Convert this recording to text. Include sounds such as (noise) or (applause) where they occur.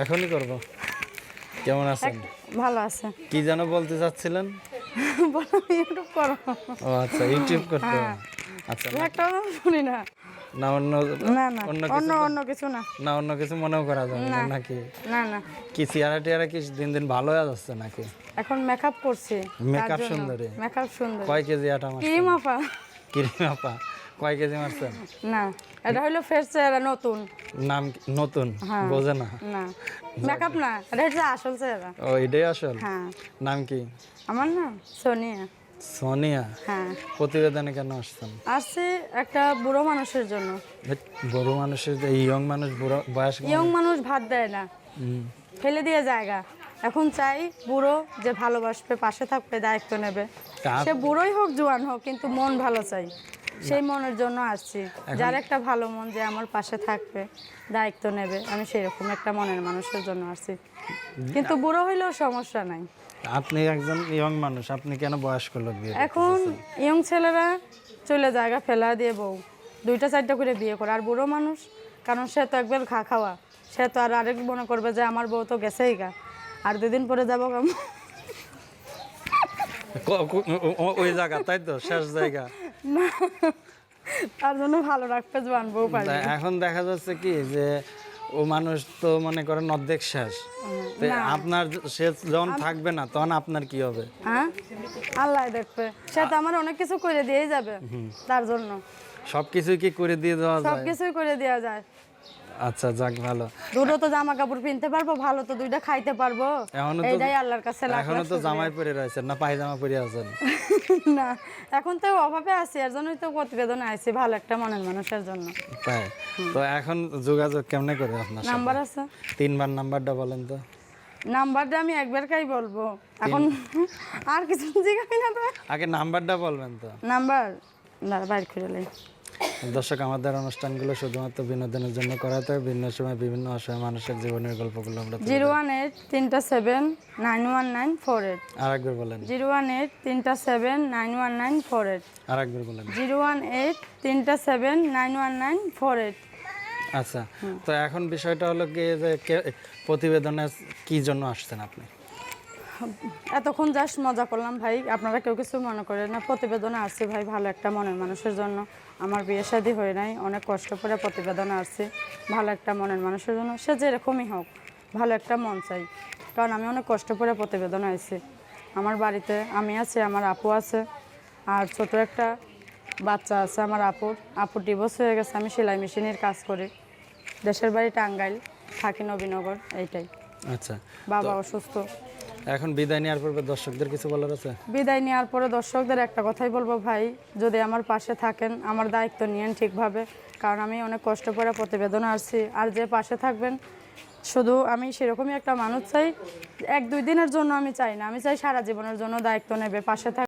এখনই করব। কেমন আছেন? ভালো আছে। কি যেন বলতে চাচ্ছিলেন? (laughs) বলো ইউটিউব করো। ও আচ্ছা ইউটিউব করতে হ্যাঁ। আচ্ছা একটা শুনি না। না অন্য না না অন্য অন্য কিছু অন্য কিছু না। না অন্য কিছু মনেও করা যাবে না নাকি? না না। কি চেয়ারা টিয়ারা কি দিন দিন ভালো হয়ে যাচ্ছে নাকি? এখন মেকআপ করছি মেকআপ সুন্দরী। মেকআপ সুন্দর। কয় কেজি আটা মারছেন ক্রিম আপা। ক্রিম আপা। কয় কেজি মারছেন? না এটা হলো ফেস চেহারা নতুন। নাম নতুন? হ্যাঁ। বোঝে না। না। মেকআপ না এটা হচ্ছে আসল চেহারা। ও এটাই আসল? হ্যাঁ। নাম কি? আমার না সোনিয়া। সোনিয়া? হ্যাঁ। প্রতিবেদনে কেন আসছেন? আসছে একটা বুড়ো মানুষের জন্য। বড় মানুষের ইয়ং মানুষ বুড়ো বয়স ইয়ং মানুষ ভাত দেয় না। ফেলে দিয়ে জায়গা। এখন চাই বুড়ো যে ভালোবাসবে পাশে থাকবে দায়িত্ব নেবে। সে বুড়োই হোক জোয়ান হোক কিন্তু মন ভালো চাই। সেই মনের জন্য আসছি। যার একটা ভালো মন যে আমার পাশে থাকবে দায়িত্ব নেবে আমি সেরকম একটা মনের মানুষের জন্য আসছি। কিন্তু বুড়ো হইলেও সমস্যা নাই। আপনি একজন ইয়ং মানুষ আপনি কেন বয়স্ক লোক বিয়ে এখন ইয়ং ছেলেরা চলে জায়গা ফেলা দিয়ে বউ দুইটা চারটা করে বিয়ে করে। আর বুড়ো মানুষ কারণ সে তো একবার খা খাওয়া সে তো আর আরেক মনে করবে যে আমার বউ তো গেছেই গা। আর দুদিন পরে যাব কেমন? ওই জায়গা তাই তো? শেষ জায়গা। না তার জন্য ভালো রাখতে জোয়ান বউ এখন দেখা যাচ্ছে কি যে ও মানুষ তো মনে করেন অর্ধেক শেষ। আপনার সে যখন থাকবে না তখন আপনার কি হবে? হ্যাঁ? আল্লাহ দেখবে। সে তো আমার অনেক কিছু করে দিয়ে যাবে। তার জন্য। সবকিছুই কি করে দিয়ে দেওয়া যায়? কিছুই করে দেওয়া যায়। আচ্ছা যাক ভালো। দুটো তো জামা কাপড় কিনতে পারব ভালো তো দুইটা খাইতে পারব। এখনও তো এইটাই আল্লাহর কাছে লাখ এখনও তো জামাই পরে রয়েছেন না পায়জামা পরে আছেন? (laughs) না এখন তো অভাবে আছি এর জন্যই তো প্রতিবেদনে আইছি ভালো একটা মনের মানুষের জন্য। তাই? তো এখন যোগাযোগ কেমনে করে আপনার নাম্বার আছে। তিনবার নাম্বারটা বলেন তো। নাম্বারটা আমি একবার কাই বলব। এখন (laughs) আর কিছু জিজ্ঞাসা না তো। আগে নাম্বারটা বলবেন তো। নাম্বার? বাইর করে লাই দর্শক আমাদের অনুষ্ঠানগুলো শুধুমাত্র বিনোদনের জন্য করাতে হয় বিভিন্ন সময় বিভিন্ন অসহায় মানুষের জীবনের গল্পগুলো আমরা জিরো ওয়ান এইট তিনটা seven nine one nine four eight. আরেকবার বলেন। জিরো ওয়ান এইট তিনটা seven nine one nine four eight. আরেকবার বলেন। জিরো ওয়ান এইট তিনটা seven nine one nine four eight. আচ্ছা তো এখন বিষয়টা হলো কি যে কে- প্রতিবেদনে কি জন্য আসছেন আপনি? এতক্ষণ জাস্ট মজা করলাম ভাই। আপনারা কেউ কিছু মনে করেন না প্রতিবেদনে আসছি ভাই ভালো একটা মনের মানুষের জন্য। আমার বিয়ে শাদী হয়ে নাই অনেক কষ্ট করে প্রতিবেদনে আসছি ভালো একটা মনের মানুষের জন্য। সে যেরকমই হোক ভালো একটা মন চাই কারণ আমি অনেক কষ্ট করে প্রতিবেদনে আসছি আমার বাড়িতে আমি আছি আমার আপু আছে আর ছোট একটা বাচ্চা আছে আমার আপুর। আপুর ডিভোর্স হয়ে গেছে আমি সেলাই মেশিনের কাজ করি। দেশের বাড়ি টাঙ্গাইল থাকি নবীনগর এইটাই। আচ্ছা বাবা অসুস্থ। এখন বিদায় নেওয়ার পূর্বে দর্শকদের কিছু বলার আছে? বিদায় নেওয়ার পরে দর্শকদের একটা কথাই বলব ভাই, যদি আমার পাশে থাকেন, আমার দায়িত্ব নিয়েন ঠিকভাবে, কারণ আমি অনেক কষ্ট করে প্রতিবেদন আসছি আর যে পাশে থাকবেন, শুধু আমি সেরকমই একটা মানুষ চাই, এক দুই দিনের জন্য আমি চাই না, আমি চাই সারা জীবনের জন্য দায়িত্ব নেবে, পাশে থাক